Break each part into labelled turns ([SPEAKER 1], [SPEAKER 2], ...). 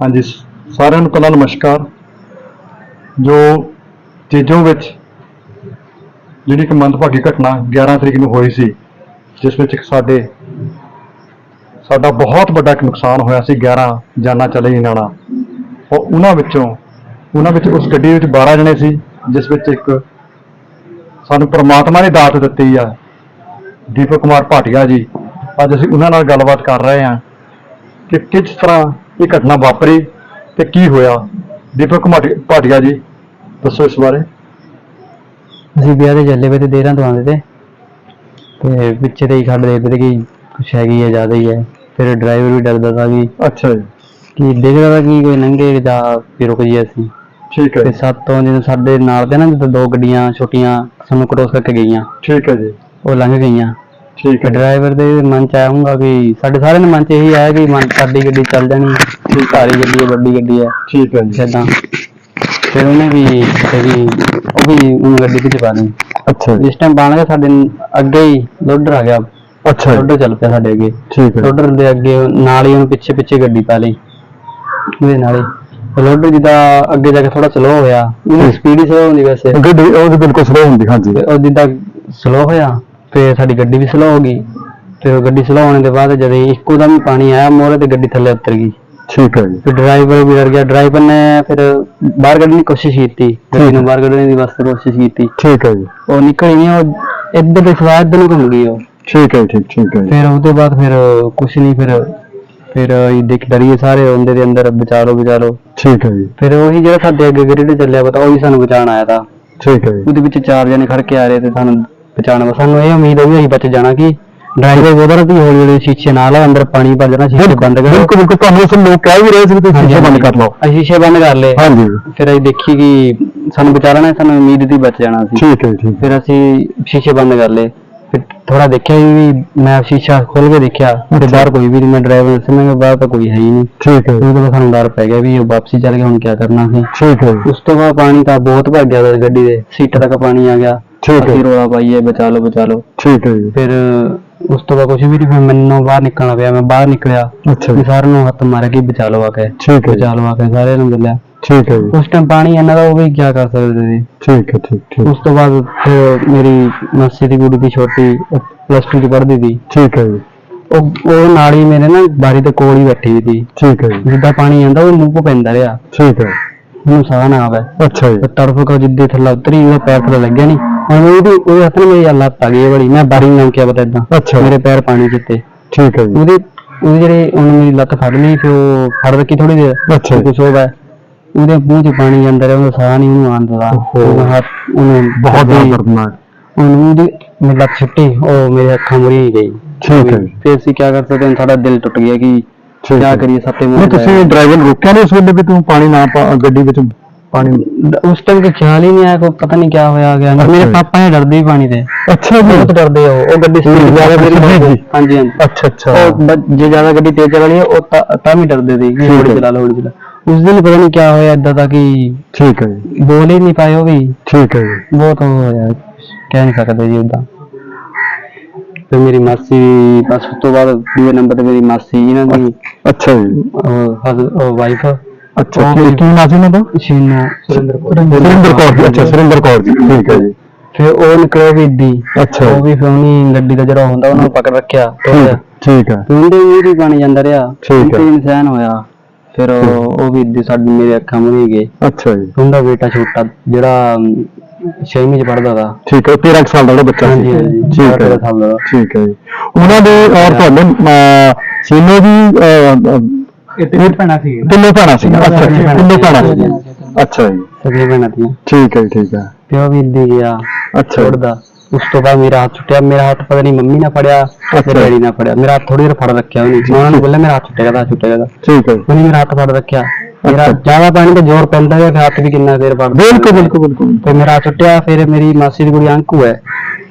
[SPEAKER 1] ਹਾਂਜੀ, ਸਾਰਿਆਂ ਨੂੰ ਪਹਿਲਾਂ ਨਮਸਕਾਰ। ਜੋ ਚੀਜ਼ੋਂ ਵਿੱਚ ਜਿਹੜੀ ਇੱਕ ਮੰਦਭਾਗੀ ਘਟਨਾ 11 ਤਰੀਕ ਨੂੰ ਹੋਈ ਸੀ, ਜਿਸ ਵਿੱਚ ਇੱਕ ਸਾਡੇ, ਸਾਡਾ ਬਹੁਤ ਵੱਡਾ ਇੱਕ ਨੁਕਸਾਨ ਹੋਇਆ ਸੀ 11 ਜਾਨਾਂ ਚਲੇ ਗਈਆਂ ਨਾਲ ਉਹ ਉਹਨਾਂ ਵਿੱਚੋਂ, ਉਹਨਾਂ ਵਿੱਚ ਉਸ ਗੱਡੀ ਵਿੱਚ 12 ਜਣੇ ਸੀ, ਜਿਸ ਵਿੱਚ ਇੱਕ ਸਾਨੂੰ ਪ੍ਰਮਾਤਮਾ ਨੇ ਦਾਤ ਦਿੱਤੀ ਆ, ਦੀਪਕ ਕੁਮਾਰ ਭਾਟੀਆ ਜੀ। ਅੱਜ ਅਸੀਂ ਉਹਨਾਂ ਨਾਲ ਗੱਲਬਾਤ ਕਰ ਰਹੇ ਹਾਂ ਕਿ ਕਿਸ ਤਰ੍ਹਾਂ ਇਹ ਘਟਨਾ ਵਾਪਰੀ ਤੇ ਕੀ ਹੋਇਆ? ਦੀਪਕ ਭਾਟੀਆ ਜੀ ਦੱਸੋ ਇਸ ਬਾਰੇ।
[SPEAKER 2] ਅਸੀਂ ਵਿਆਹ ਦੇ ਚੱਲੇ ਵੇ ਤੇ ਦੇਰਾਂ ਤੋਂ ਆਉਂਦੇ ਤੇ ਤੇ ਪਿੱਛੇ ਤੇ ਹੀ ਖੜ ਦੇ ਪਏ ਤੇ ਕਿ ਕੁਛ ਹੈਗੀ ਹੈ ਜ਼ਿਆਦਾ ਹੀ ਹੈ। ਫਿਰ ਡਰਾਈਵਰ ਵੀ ਡਰਦਾ ਸੀ ਕਿ
[SPEAKER 1] ਅੱਛਾ ਜੀ।
[SPEAKER 2] ਕਿ ਦੇਖਦਾ ਤਾ ਕਿ ਕੋਈ ਲੰਘੇ ਜਾਂ ਫਿਰ ਰੁਕ ਜੀ ਅਸੀਂ।
[SPEAKER 1] ਠੀਕ ਹੈ
[SPEAKER 2] ਤੇ ਸਾਤੋਂ ਜਦੋਂ ਸਾਡੇ ਨਾਲ ਦੇ ਨਾ ਜਦੋਂ ਦੋ ਗੱਡੀਆਂ ਛੋਟੀਆਂ ਸਾਨੂੰ ਕ੍ਰੋਸ ਕਰਕੇ ਗਈਆਂ।
[SPEAKER 1] ਠੀਕ ਹੈ ਜੀ।
[SPEAKER 2] ਉਹ ਲੰਘ ਗਈਆਂ।
[SPEAKER 1] ਠੀਕ ਹੈ।
[SPEAKER 2] ਡਰਾਈਵਰ ਦੇ ਮਨ ਚ ਹੋਊਗਾ ਕਿ ਸਾਡੇ ਸਾਰਿਆਂ ਦੇ ਮਨ ਚ ਇਹੀ ਆਇਆ ਕਿ ਮਨ ਸਾਡੀ ਗੱਡੀ ਚੱਲ ਜਾਣੀ ਭਾਰੀ ਗੱਡੀ ਹੈ ਵੱਡੀ ਗੱਡੀ ਹੈ।
[SPEAKER 1] ਠੀਕ ਹੈ ਜੀ।
[SPEAKER 2] ਫਿਰ ਉਹਨੇ ਵੀ ਵੀ ਉਹ ਵੀ ਉਹਨੂੰ ਗੱਡੀ ਵਿੱਚ ਪਾ ਲਈ।
[SPEAKER 1] ਅੱਛਾ ਜੀ।
[SPEAKER 2] ਜਿਸ ਟਾਈਮ ਬਣ ਗਿਆ ਸਾਡੇ ਅੱਗੇ ਹੀ ਲੋਡਰ ਆ ਗਿਆ।
[SPEAKER 1] ਅੱਛਾ
[SPEAKER 2] ਲੋਡਰ ਚੱਲ ਪਿਆ ਸਾਡੇ ਅੱਗੇ।
[SPEAKER 1] ਠੀਕ ਹੈ।
[SPEAKER 2] ਲੋਡਰ ਦੇ ਅੱਗੇ ਨਾਲ ਹੀ ਉਹਨੂੰ ਪਿੱਛੇ ਪਿੱਛੇ ਗੱਡੀ ਪਾ ਲਈ। ਉਹਦੇ ਨਾਲ ਹੀ। ਲੋਡਰ ਜਿੱਦਾਂ ਅੱਗੇ ਜਾ ਕੇ ਥੋੜਾ ਸਲੋ ਹੋਇਆ। ਉਹਦੀ ਸਪੀਡ ਹੀ ਸਲੋ ਹੁੰਦੀ ਵੈਸੇ।
[SPEAKER 1] ਗੱਡੀ ਉਹ ਬਿਲਕੁਲ ਸਲੋ ਹੁੰਦੀ ਹਾਂਜੀ।
[SPEAKER 2] ਉਹ ਜਿੱਦਾਂ ਸਲੋ ਹੋਇਆ। ਫਿਰ ਸਾਡੀ ਗੱਡੀ ਵੀ ਸਲੋ ਹੋ ਗਈ। ਫਿਰ ਉਹ ਗੱਡੀ ਸਲੋ ਹੋਣੇ ਦੇ ਬਾਅਦ ਜਦ ਇੱਕੋ ਦਮ ਹੀ ਪਾਣੀ ਆਇਆ ਮੋਰੇ ਤੇ ਗੱਡੀ ਥੱਲੇ ਉਤਰ ਗਈ।
[SPEAKER 1] ਠੀਕ ਹੈ ਜੀ।
[SPEAKER 2] ਫਿਰ ਡਰਾਈਵਰ ਵੀ ਡਰ ਗਿਆ। ਡਰਾਈਵਰ ਨੇ ਫਿਰ ਬਾਹਰ ਕੱਢਣ ਦੀ ਕੋਸ਼ਿਸ਼ ਕੀਤੀ। ਗੱਡੀ ਨੂੰ ਬਾਹਰ ਕੱਢਣ ਦੀ ਵਾਸਤੇ ਕੋਸ਼ਿਸ਼ ਕੀਤੀ।
[SPEAKER 1] ਠੀਕ ਹੈ ਜੀ।
[SPEAKER 2] ਉਹ ਨਿਕਲੀ ਨਹੀਂ ਉਹ ਇੱਧਰ ਦੇ ਇੱਧਰ ਨੂੰ ਘੁੰਮ ਗਈ ਉਹ।
[SPEAKER 1] ਠੀਕ ਹੈ ਠੀਕ ਠੀਕ ਹੈ
[SPEAKER 2] ਫਿਰ ਉਹਦੇ ਬਾਅਦ ਫਿਰ ਕੁਛ ਨਹੀਂ ਫਿਰ ਫਿਰ ਇਹ ਦੇਖ ਡਰੀਏ ਸਾਰੇ ਉਹਦੇ ਦੇ ਅੰਦਰ ਬਚਾ ਲਓ
[SPEAKER 1] ਠੀਕ ਹੈ ਜੀ।
[SPEAKER 2] ਫਿਰ ਉਹੀ ਜਿਹੜਾ ਸਾਡੇ ਅੱਗੇ ਗ੍ਰਿਡ ਚੱਲਿਆ ਪਤਾ ਉਹ ਵੀ ਸਾਨੂੰ ਬਚਾਉਣ ਆਇਆ ਤਾਂ।
[SPEAKER 1] ਠੀਕ ਹੈ ਜੀ।
[SPEAKER 2] ਉਹਦੇ ਵਿੱਚ ਚਾਰ ਜਣੇ ਖੜ ਕੇ ਆ ਰਹੇ ਤੇ ਸਾਨੂੰ ਬਚਾਉਣ ਵਾ ਸਾਨੂੰ ਇਹ ਉਮੀਦ ਹੋਈ ਅਸੀਂ ਬਚ ਜਾਣਾ ਕਿ ਡਰਾਈਵਰ ਬੋਦਰ ਵੀ ਹੌਲੀ ਹੌਲੀ ਸ਼ੀਸ਼ੇ ਨਾਲ ਅੰਦਰ ਪਾਣੀ ਭਰ ਜਾਣਾ ਸ਼ੀਸ਼ੇ ਬੰਦ ਕਰੋ।
[SPEAKER 1] ਬਿਲਕੁਲ ਬਿਲਕੁਲ ਤੁਹਾਨੂੰ ਉਸ ਲੋਕ ਕਹਿ ਵੀ ਰਹੇ ਸੀ ਕਿ ਤੁਸੀਂ ਸ਼ੀਸ਼ੇ ਬੰਦ ਕਰ ਲਓ।
[SPEAKER 2] ਅਸੀਂ ਸ਼ੀਸ਼ੇ ਬੰਦ ਕਰ ਲਏ।
[SPEAKER 1] ਹਾਂਜੀ।
[SPEAKER 2] ਫਿਰ ਅਸੀਂ ਦੇਖੀ ਕਿ ਸਾਨੂੰ ਬਚਾ ਲੈਣਾ ਸਾਨੂੰ ਉਮੀਦ ਸੀ ਬਚ ਜਾਣਾ ਸੀ।
[SPEAKER 1] ਠੀਕ ਹੈ ਠੀਕ
[SPEAKER 2] ਫਿਰ ਅਸੀਂ ਸ਼ੀਸ਼ੇ ਬੰਦ ਕਰ ਲਏ। ਫਿਰ ਥੋੜਾ ਦੇਖਿਆ ਵੀ ਮੈਂ ਸ਼ੀਸ਼ਾ ਖੋਲ ਕੇ ਦੇਖਿਆ ਤੇ ਬਾਹਰ ਕੋਈ ਵੀ ਨਹੀਂ ਮੈਂ ਡਰਾਈਵਰ ਨੂੰ ਸਮਝ ਬਾਹਰ ਤਾਂ ਕੋਈ ਹੈ ਹੀ ਨਹੀਂ।
[SPEAKER 1] ਠੀਕ ਹੈ।
[SPEAKER 2] ਉਹਦੇ ਬਾਅਦ ਸਾਨੂੰ ਡਰ ਪੈ ਗਿਆ ਵੀ ਉਹ ਵਾਪਸੀ ਚੱਲ ਗਿਆ ਹੁਣ ਕੀ ਕਰਨਾ ਸੀ
[SPEAKER 1] ਠੀਕ ਹੈ।
[SPEAKER 2] ਉਸ ਤੋਂ ਬਾਅਦ ਪਾਣੀ ਤਾਂ ਬਹੁਤ ਭਰ ਗਿਆ ਉਹਦੀ ਗੱਡੀ ਦੇ ਸੀਟਾਂ ਤੱਕ ਪਾਣੀ ਆ ਗਿਆ।
[SPEAKER 1] ਠੀਕ ਹੈ।
[SPEAKER 2] ਅਸੀਂ ਰੋਲਾ ਪਾਈਏ ਬਚਾ ਲਓ ਬਚਾ ਲਓ।
[SPEAKER 1] ਠੀਕ ਹੈ ਜੀ।
[SPEAKER 2] ਫਿਰ ਉਸ ਤੋਂ ਬਾਅਦ ਕੁਝ ਵੀ ਨਹੀਂ ਫਿਰ ਮੈਨੂੰ ਬਾਹਰ ਨਿਕਲਣਾ ਪਿਆ ਮੈਂ ਬਾਹਰ ਨਿਕਲਿਆ।
[SPEAKER 1] ਅੱਛਾ
[SPEAKER 2] ਵੀ
[SPEAKER 1] ਜੀ
[SPEAKER 2] ਸਾਰਿਆਂ ਨੂੰ ਹੱਥ ਮਾਰਿਆ ਕਿ ਬਚਾ ਲਓ ਆ ਕੇ
[SPEAKER 1] ਠੀਕ ਹੈ ਜੀ,
[SPEAKER 2] ਬਚਾ ਲਓ ਆ ਕੇ ਸਾਰਿਆਂ ਨੂੰ ਮਿਲਿਆ।
[SPEAKER 1] ਠੀਕ ਹੈ ਜੀ।
[SPEAKER 2] ਉਸ ਟਾਈਮ ਪਾਣੀ ਇਹਨਾਂ ਦਾ ਉਹ ਵੀ ਕੀ ਕਰ ਸਕਦੇ ਸੀ
[SPEAKER 1] ਠੀਕ ਹੈ ਠੀਕ ਠੀਕ।
[SPEAKER 2] ਉਸ ਤੋਂ ਬਾਅਦ ਫਿਰ ਮੇਰੀ ਮਾਸੀ ਦੀ ਕੁੜੀ ਦੀ ਛੋਟੀ ਪਲੱਸ 2 ਚ ਪੜ੍ਹਦੀ ਸੀ।
[SPEAKER 1] ਠੀਕ ਹੈ ਜੀ।
[SPEAKER 2] ਉਹ ਉਹ ਨਾਲ ਹੀ ਮੇਰੇ ਨਾ ਬਾਰੀ ਦੇ ਕੋਲ ਹੀ ਬੈਠੀ ਹੋਈ ਸੀ।
[SPEAKER 1] ਠੀਕ ਹੈ ਜੀ।
[SPEAKER 2] ਜਿੱਦਾਂ ਪਾਣੀ ਆਂਦਾ ਉਹ ਮੂੰਹ ਕੋ ਪੈਂਦਾ ਰਿਹਾ।
[SPEAKER 1] ਠੀਕ ਹੈ।
[SPEAKER 2] ਉਹਨੂੰ ਸਾਹ ਨਾ ਆਵੇ।
[SPEAKER 1] ਅੱਛਾ ਜੀ।
[SPEAKER 2] ਤੜਫ ਕੋ ਜਿੱਦੇ ਥੱਲੇ ਉਤਰੀ ਉਹਦਾ ਪੈਰ ਥੱਲੇ ਲੱਗਿਆ ਨਹੀਂ ਹੁਣ ਉਹਦੀ ਉਹਦੇ ਹੱਥ ਨੂੰ ਮੇਰੀ ਲੱਤ ਆ ਗਈ ਇਹ ਵਾਲੀ। ਮੈਂ ਬਾਰੀ ਨੂੰ ਕਿਹਾ ਪਤਾ ਇਦਾਂ
[SPEAKER 1] ਅੱਛਾ।
[SPEAKER 2] ਮੇਰੇ ਪੈਰ ਪਾਣੀ ਜਿੱਤੇ
[SPEAKER 1] ਠੀਕ ਹੈ ਜੀ।
[SPEAKER 2] ਉਹਦੀ ਉਹਦੀ ਜਿਹੜੇ ਉਹਨੇ ਮੇਰੀ ਲੱਤ ਫੜ ਲਈ ਤੇ ਉਹ ਫੜ ਰੱਖੀ ਥੋੜੀ ਦੇਰ।
[SPEAKER 1] ਅੱਛਾ ਜੀ।
[SPEAKER 2] ਕੁਛ ਹੋਵੇ ਉਹਦੇ ਮੂੰਹ 'ਚ ਪਾਣੀ ਜਾਂਦਾ ਰਿਹਾ ਉਹਦਾ ਸਾਹ ਨਹੀਂ ਉਹਨੂੰ ਆਉਂਦਾ
[SPEAKER 1] ਓਹੋ।
[SPEAKER 2] ਉਹਦਾ ਹੱਥ ਉਹਨੇ
[SPEAKER 1] ਬਹੁਤ ਜ਼ਿਆਦਾ ਦਰਦਨਾਕ।
[SPEAKER 2] ਉਹਨੂੰ ਉਹਦੀ ਮੇਰੀ ਲੱਤ ਛੁੱਟੀ ਉਹ ਮੇਰੇ ਅੱਖਾਂ ਮੁਰੀ ਗਈ।
[SPEAKER 1] ਠੀਕ ਹੈ ਜੀ।
[SPEAKER 2] ਫਿਰ ਅਸੀਂ ਕੀ ਕਰ ਸਕਦੇ ਹਾਂ ਸਾਡਾ ਦਿਲ ਟੁੱਟ ਗਿਆ ਕਿ
[SPEAKER 1] ਠੀਕ
[SPEAKER 2] ਕੀ
[SPEAKER 1] ਹੈ
[SPEAKER 2] ਕਰੀਏ ਸੱਤੇ
[SPEAKER 1] ਨਹੀਂ
[SPEAKER 2] ਮੂੰਹ
[SPEAKER 1] ਤੁਸੀਂ ਡਰਾਈਵਰ ਨੂੰ ਰੋਕਿਆ ਨਹੀਂ ਉਸ ਵੇਲੇ ਵੀ ਤੂੰ ਪਾਣੀ ਨਾ ਪਾ ਗੱਡੀ ਵਿੱਚ ਪਾਣੀ
[SPEAKER 2] ਉਸ ਟਾਈਮ ਕੋਈ ਖਿਆਲ ਹੀ ਨਹੀਂ ਆਇਆ ਕੋਈ ਪਤਾ ਨਹੀਂ ਕੀ ਹੋਇਆ ਗਿਆ।
[SPEAKER 1] ਅੱਛਾ
[SPEAKER 2] ਮੇਰੇ
[SPEAKER 1] ਜੀ।
[SPEAKER 2] ਪਾਪਾ ਨੇ ਡਰਦੇ ਹੀ ਪਾਣੀ ਤੇ
[SPEAKER 1] ਅੱਛਾ
[SPEAKER 2] ਬਹੁਤ ਡਰਦੇ ਆ ਉਹ। ਉਹ ਗੱਡੀ ਸਪੀਡ ਜ਼ਿਆਦਾ
[SPEAKER 1] ਅੱਛਾ ਜੀ।
[SPEAKER 2] ਹਾਂਜੀ ਹਾਂਜੀ।
[SPEAKER 1] ਅੱਛਾ ਅੱਛਾ।
[SPEAKER 2] ਉਹ ਬ- ਜੇ ਜ਼ਿਆਦਾ ਗੱਡੀ ਤੇਜ਼ ਚਲਾਣੀ ਹੈ ਉਹ ਤਾਂ ਤਾਂ ਵੀ ਡਰਦੇ ਸੀ ਕਿ ਹੌਲੀ। ਚਲਾ ਲਓ ਹੌਲੀ ਚਲਾ ਉਸ ਦਿਨ ਪਤਾ ਨਹੀਂ ਕੀ ਹੋਇਆ ਇਦਾਂ ਦਾ ਕਿ
[SPEAKER 1] ਠੀਕ ਹੈ ਜੀ।
[SPEAKER 2] ਬੋਲ ਹੀ ਨਹੀਂ ਪਾਏ ਉਹ ਵੀ।
[SPEAKER 1] ਠੀਕ ਹੈ ਜੀ।
[SPEAKER 2] ਬਹੁਤ ਉਹ ਹੋਇਆ। ਕਹਿ ਨਹੀਂ ਸਕਦੇ ਜੀ ਉਦਾਂ ਤੇ ਮੇਰੀ ਮਾਸੀ ਵੀ ਬਸ ਉਸ ਤੋਂ ਬਾਅਦ ਦੂਏ ਨੰਬਰ ਤੇ ਮੇਰੀ ਮਾਸੀ ਇਹਨਾਂ ਦੀ
[SPEAKER 1] ਅੱਛਾ ਜੀ।
[SPEAKER 2] ਵਾਈਫ
[SPEAKER 1] ਅੱਛਾ ਕੀ ਕੀ ਨਾਮ ਸੀ ਉਹਨਾਂ ਦਾ?
[SPEAKER 2] ਸ਼ੀਨੂ ਸੁਰਿੰਦਰ
[SPEAKER 1] ਸੁਰਿੰਦਰ ਕੌਰ ਅੱਛਾ ਸੁਰਿੰਦਰ ਕੌਰ। ਜੀ ਠੀਕ ਹੈ ਜੀ।
[SPEAKER 2] ਫਿਰ ਉਹ ਨਿਕਲਿਆ ਵੀ ਇੱਦੀ
[SPEAKER 1] ਅੱਛਾ।
[SPEAKER 2] ਉਹ ਵੀ ਫਿਰ ਉਹਨੀ ਗੱਡੀ ਦਾ ਜਿਹੜਾ ਹੁੰਦਾ ਉਹਨੂੰ ਪਕੜ ਰੱਖਿਆ।
[SPEAKER 1] ਠੀਕ ਹੈ।
[SPEAKER 2] ਤੇ ਉਹਦੇ ਮੂੰਹ ਵੀ ਪਾਣੀ ਜਾਂਦਾ ਰਿਹਾ।
[SPEAKER 1] ਠੀਕ ਹੈ।
[SPEAKER 2] ਤੇ ਇਨਸਾਨ ਹੋਇਆ। ਫਿਰ ਉਹ ਵੀ ਇੱਦੀ ਸਾਡੀ ਮੇਰੇ ਅੱਖਾਂ ਮੁਰੀ ਗਏ
[SPEAKER 1] ਅੱਛਾ ਜੀ।
[SPEAKER 2] ਉਹਦਾ ਬੇਟਾ ਛੋਟਾ ਜਿਹੜਾ 6ਵੀਂ ਚ ਪੜਦਾ ਦਾ
[SPEAKER 1] ਠੀਕ ਹੈ 13 ਕੁ ਸਾਲ ਦਾ ਬੱਚਾ ਸੀ। ਠੀਕ ਹੈ
[SPEAKER 2] ਦਾ।
[SPEAKER 1] ਠੀਕ ਹੈ ਜੀ। ਉਹਨਾਂ ਦੇ ਔਰ ਅਹ, ਸੀਨੇ ਦੀ
[SPEAKER 2] ਇਹ ਤੇ ਭੈਣਾ ਸੀ
[SPEAKER 1] ਤਿੰਨੇ ਭੈਣਾਂ ਸੀ ਅੱਛਾ ਜੀ, ਤਿੰਨੇ ਭੈਣਾਂ ਸੀ ਅੱਛਾ ਜੀ।
[SPEAKER 2] ਸਗੀਆਂ ਭੈਣਾਂ ਤੀਆਂ
[SPEAKER 1] ਠੀਕ ਹੈ ਜੀ, ਠੀਕ ਹੈ।
[SPEAKER 2] ਪਿਓ ਵੀ ਇੱਦੀ ਗਿਆ
[SPEAKER 1] ਅੱਛਾ ਜੀ,
[SPEAKER 2] ਛੋੜਦਾ। ਉਸ ਤੋਂ ਬਾਅਦ ਮੇਰਾ ਹੱਥ ਛੁੱਟਿਆ। ਮੇਰਾ ਹੱਥ ਪਤਾ ਨਹੀਂ ਮੰਮੀ ਨੇ ਫੜਿਆ
[SPEAKER 1] ਅੱਛਾ।
[SPEAKER 2] ਮੇਰੇ ਡੈਡੀ ਨੇ ਫੜਿਆ। ਮੇਰਾ ਹੱਥ ਥੋੜੀ ਦੇਰ ਫੜ ਰੱਖਿਆ ਉਹਨੇ। ਮੈਂ ਉਹਨਾਂ ਨੂੰ ਬੋਲਿਆ ਮੇਰਾ ਹੱਥ ਛੁੱਟੇਗਾ ਤਾਂ ਛੁੱਟੇਗਾ
[SPEAKER 1] ਠੀਕ ਹੈ ਜੀ।
[SPEAKER 2] ਉਹਨੇ ਮੇਰਾ ਹੱਥ ਫੜ ਰੱਖਿਆ। ਮੇਰਾ
[SPEAKER 1] ਅੱਛਾ।
[SPEAKER 2] ਜ਼ਿਆਦਾ ਪਾਣੀ ਤੇ ਜ਼ੋਰ ਪੈਂਦਾ ਹੈ ਹੱਥ ਵੀ ਕਿੰਨਾ ਦੇਰ ਫੜਦਾ
[SPEAKER 1] ਬਿਲਕੁਲ ਬਿਲਕੁਲ ਬਿਲਕੁਲ।
[SPEAKER 2] ਤੇ ਮੇਰਾ ਹੱਥ ਛੁੱਟਿਆ ਫਿਰ ਮੇਰੀ ਮਾਸੀ ਦੀ ਕੁੜੀ ਅੰਕੂ ਹੈ।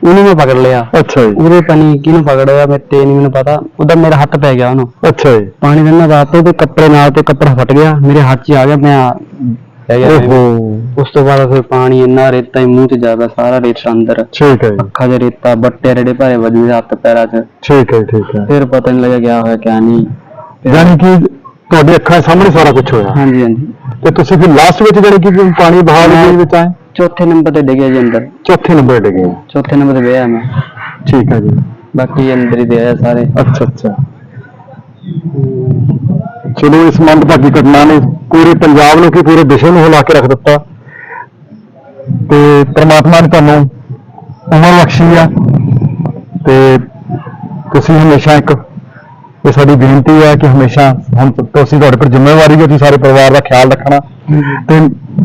[SPEAKER 2] ਉਹਨੂੰ ਮੈਂ ਪਕੜ ਲਿਆ।
[SPEAKER 1] ਅੱਛਾ ਜੀ।
[SPEAKER 2] ਉਹਦੇ ਪਾਣੀ ਕਿਹਨੂੰ ਪਕੜਿਆ ਮੈਂ ਤੇ ਨਹੀਂ ਮੈਨੂੰ ਪਤਾ। ਉਹਦਾ ਮੇਰਾ ਹੱਥ ਪੈ ਗਿਆ ਉਹਨੂੰ।
[SPEAKER 1] ਅੱਛਾ ਜੀ।
[SPEAKER 2] ਪਾਣੀ ਦੇ ਨਾਲ ਰਾਤ ਤੇ ਕੱਪੜੇ ਨਾਲ ਤੇ ਕੱਪੜਾ ਫਟ ਗਿਆ। ਮੇਰੇ ਹੱਥ 'ਚ ਆ ਗਿਆ ਮੈਂ ਆ- ਪੈ ਗਿਆ।
[SPEAKER 1] ਓਹੋ।
[SPEAKER 2] ਉਸ ਤੋਂ ਬਾਅਦ ਫਿਰ ਪਾਣੀ ਇੰਨਾ ਰੇਤਾ ਹੀ ਮੂੰਹ 'ਚ ਜਾਦਾ ਸਾਰਾ ਰੇਤਾ ਅੰਦਰ।
[SPEAKER 1] ਠੀਕ ਹੈ ਜੀ।
[SPEAKER 2] ਅੱਖਾਂ 'ਚ ਰੇਤਾ ਬੱਟੇ ਰੇੜੇ ਭਾਰੇ ਵੱਜਦੇ ਹੱਥ ਪੈਰਾਂ 'ਚ।
[SPEAKER 1] ਠੀਕ ਹੈ ਜੀ, ਠੀਕ ਹੈ।
[SPEAKER 2] ਫਿਰ ਪਤਾ ਨਹੀਂ ਲੱਗਿਆ ਕਿਆ ਹੋਇਆ ਕਿਆ ਨਹੀਂ।
[SPEAKER 1] ਯਾਨੀ ਕਿ ਤੁਹਾਡੇ ਅੱਖਾਂ ਸਾਹਮਣੇ ਸਾਰਾ ਕੁਝ ਹੋਇਆ।
[SPEAKER 2] ਹਾਂਜੀ ਹਾਂਜੀ।
[SPEAKER 1] ਤੇ ਤੁਸੀਂ ਫਿਰ ਲਾਸਟ ਵਿੱਚ ਜਿਹੜੇ ਕਿ ਪਾਣੀ ਬਹਾਵ ਦੇ ਵਿੱਚ ਆਏ?
[SPEAKER 2] ਚੌਥੇ ਨੰਬਰ ਤੇ ਡਿੱਗਿਆ ਜੀ ਅੰਦਰ।
[SPEAKER 1] ਚੌਥੇ ਨੰਬਰ ਤੇ ਗਏ
[SPEAKER 2] ਚੌਥੇ ਨੰਬਰ ਤੇ ਗਿਆ ਮੈਂ।
[SPEAKER 1] ਠੀਕ ਹੈ ਜੀ।
[SPEAKER 2] ਬਾਕੀ ਅੰਦਰ ਹੀ ਆਇਆ ਸਾਰੇ।
[SPEAKER 1] ਅੱਛਾ ਅੱਛਾ। ਚਲੋ ਇਸ ਮੰਦਭਾਗੀ ਘਟਨਾ ਨੇ ਪੂਰੇ ਪੰਜਾਬ ਨੂੰ ਕੀ ਪੂਰੇ ਵਿਸ਼ਵ ਨੂੰ ਹਿਲਾ ਕੇ ਰੱਖ ਦਿੱਤਾ। ਤੇ ਪ੍ਰਮਾਤਮਾ ਨੇ ਤੁਹਾਨੂੰ ਉਮਰ ਬਖਸ਼ੀ ਆ। ਤੇ ਤੁਸੀਂ ਹਮੇਸ਼ਾ ਇੱਕ ਇਹ ਸਾਡੀ ਬੇਨਤੀ ਹੈ ਕਿ ਹਮੇਸ਼ਾ ਹੁਣ ਤੁਸੀਂ ਤੁਹਾਡੇ ਪਰ ਜ਼ਿੰਮੇਵਾਰੀ ਹੈ ਤੁਸੀਂ ਸਾਰੇ ਪਰਿਵਾਰ ਦਾ ਖਿਆਲ ਰੱਖਣਾ। ਤੇ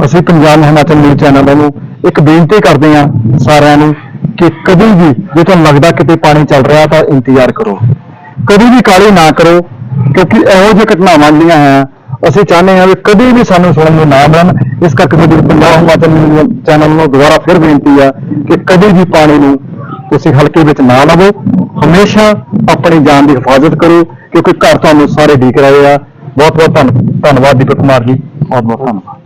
[SPEAKER 1] ਅਸੀਂ ਪੰਜਾਬ ਹਿਮਾਚਲ ਨਿਊਜ਼ ਚੈਨਲ ਨੂੰ ਇੱਕ ਬੇਨਤੀ ਕਰਦੇ ਹਾਂ ਸਾਰਿਆਂ ਨੂੰ ਕਿ ਕਦੀ ਵੀ ਜੇ ਤੁਹਾਨੂੰ ਲੱਗਦਾ ਕਿਤੇ ਪਾਣੀ ਚੱਲ ਰਿਹਾ ਤਾਂ ਇੰਤਜ਼ਾਰ ਕਰੋ। ਕਦੀ ਵੀ ਕਾਲੀ ਨਾ ਕਰੋ, ਕਿਉਂਕਿ ਇਹੋ ਜਿਹੀ ਘਟਨਾਵਾਂ ਜਿਹੜੀਆਂ ਹੈ, ਅਸੀਂ ਚਾਹੁੰਦੇ ਹਾਂ ਵੀ ਕਦੀ ਵੀ ਸਾਨੂੰ ਸੁਣਨ ਨੂੰ ਨਾ ਮਿਲਣ। ਇਸ ਕਰਕੇ ਸਾਡੀ ਪੰਜਾਬ ਹਿਮਾਚਲ ਨਿਊਜ਼ ਚੈਨਲ ਨੂੰ ਦੁਬਾਰਾ ਫਿਰ ਬੇਨਤੀ ਆ ਕਿ ਕਦੀ ਵੀ ਪਾਣੀ ਨੂੰ ਤੁਸੀਂ ਹਲਕੇ ਵਿੱਚ ਨਾ ਲਵੋ। ਹਮੇਸ਼ਾ ਆਪਣੀ ਜਾਨ ਦੀ ਹਿਫਾਜ਼ਤ ਕਰੋ, ਕਿਉਂਕਿ ਘਰ ਤੁਹਾਨੂੰ ਸਾਰੇ ਡੀਕ ਰਹੇ ਆ। ਬਹੁਤ ਬਹੁਤ ਧੰਨ- ਧੰਨਵਾਦ ਦੀਪਕ ਕੁਮਾਰ ਜੀ। ਬਹੁਤ ਬਹੁਤ ਧੰਨਵਾਦ।